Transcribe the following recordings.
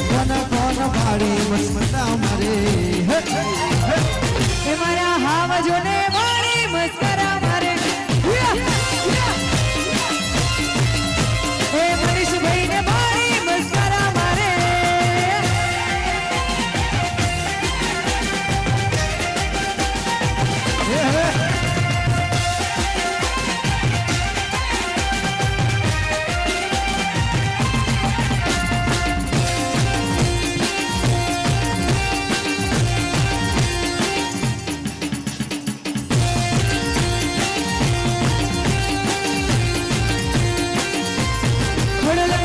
કોના કોના ભાડે મસ્મતા મારે હે. Turn it.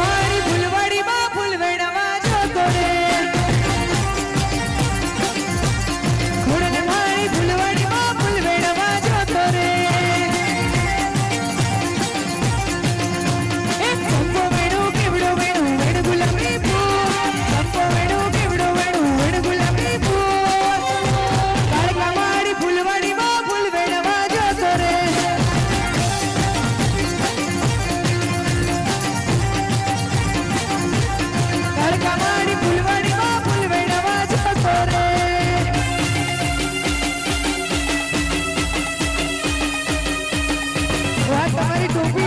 Cũng.